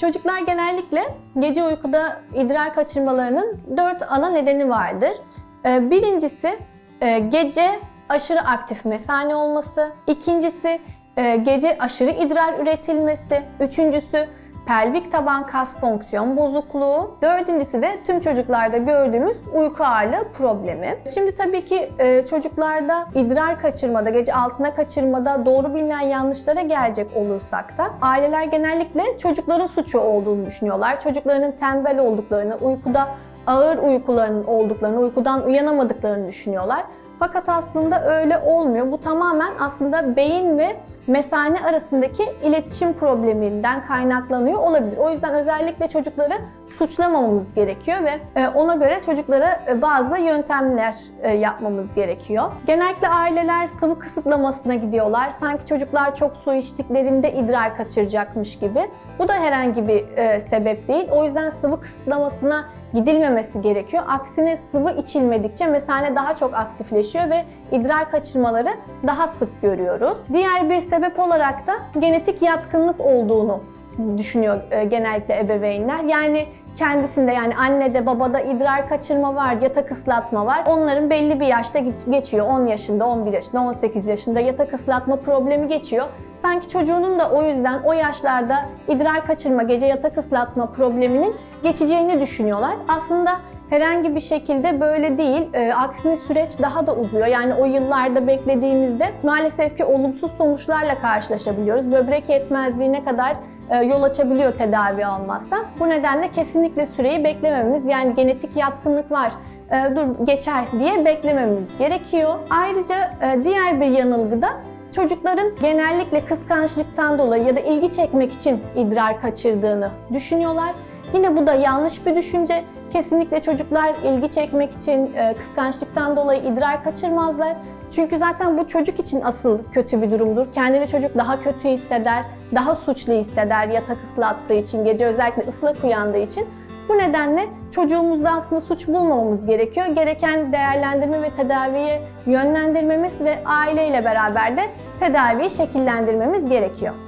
Çocuklar genellikle gece uykuda idrar kaçırmalarının dört ana nedeni vardır. Ee, Birincisi e, gece aşırı aktif mesane olması. İkincisi e, gece aşırı idrar üretilmesi. Üçüncüsü pelvik taban kas fonksiyon bozukluğu. Dördüncüsü de tüm çocuklarda gördüğümüz uyku ağırlığı problemi. Şimdi tabii ki e, çocuklarda idrar kaçırmada, gece altına kaçırmada doğru bilinen yanlışlara gelecek olursak da aileler genellikle çocukların suçu olduğunu düşünüyorlar. Çocuklarının tembel olduklarını, uykuda ağır uykularının olduklarını, uykudan uyanamadıklarını düşünüyorlar. Fakat aslında öyle olmuyor. Bu tamamen aslında beyin ve mesane arasındaki iletişim probleminden kaynaklanıyor olabilir. O yüzden özellikle çocukları suçlamamamız gerekiyor ve e, ona göre çocuklara e, bazı yöntemler e, yapmamız gerekiyor. Genellikle aileler sıvı kısıtlamasına gidiyorlar. Sanki çocuklar çok su içtiklerinde idrar kaçıracakmış gibi. Bu da herhangi bir sebep değil. O yüzden sıvı kısıtlamasına gidilmemesi gerekiyor. Aksine sıvı içilmedikçe mesane daha çok aktifleşiyor ve idrar kaçırmaları daha sık görüyoruz. Diğer bir sebep olarak da genetik yatkınlık olduğunu düşünüyor e, genellikle ebeveynler. Yani kendisinde yani annede babada idrar kaçırma var, yatak ıslatma var. Onların belli bir yaşta geç- geçiyor. 10 yaşında, 11 yaşında, 18 yaşında yatak ıslatma problemi geçiyor. Sanki çocuğunun da o yüzden o yaşlarda idrar kaçırma, gece yatak ıslatma probleminin geçeceğini düşünüyorlar. Aslında herhangi bir şekilde böyle değil. E, aksine süreç daha da uzuyor. Yani o yıllarda beklediğimizde maalesef ki olumsuz sonuçlarla karşılaşabiliyoruz. Böbrek yetmezliğine kadar e, yol açabiliyor tedavi almazsa. Bu nedenle kesinlikle süreyi beklememiz yani genetik yatkınlık var e, dur geçer diye beklememiz gerekiyor. Ayrıca e, diğer bir yanılgı da çocukların genellikle kıskançlıktan dolayı ya da ilgi çekmek için idrar kaçırdığını düşünüyorlar. Yine bu da yanlış bir düşünce. Kesinlikle çocuklar ilgi çekmek için, e, kıskançlıktan dolayı idrar kaçırmazlar. Çünkü zaten bu çocuk için asıl kötü bir durumdur. Kendini çocuk daha kötü hisseder, daha suçlu hisseder yatak ıslattığı için, gece özellikle ıslak uyandığı için. Bu nedenle çocuğumuzda aslında suç bulmamamız gerekiyor. Gereken değerlendirme ve tedaviye yönlendirmemiz ve aileyle beraber de tedaviyi şekillendirmemiz gerekiyor.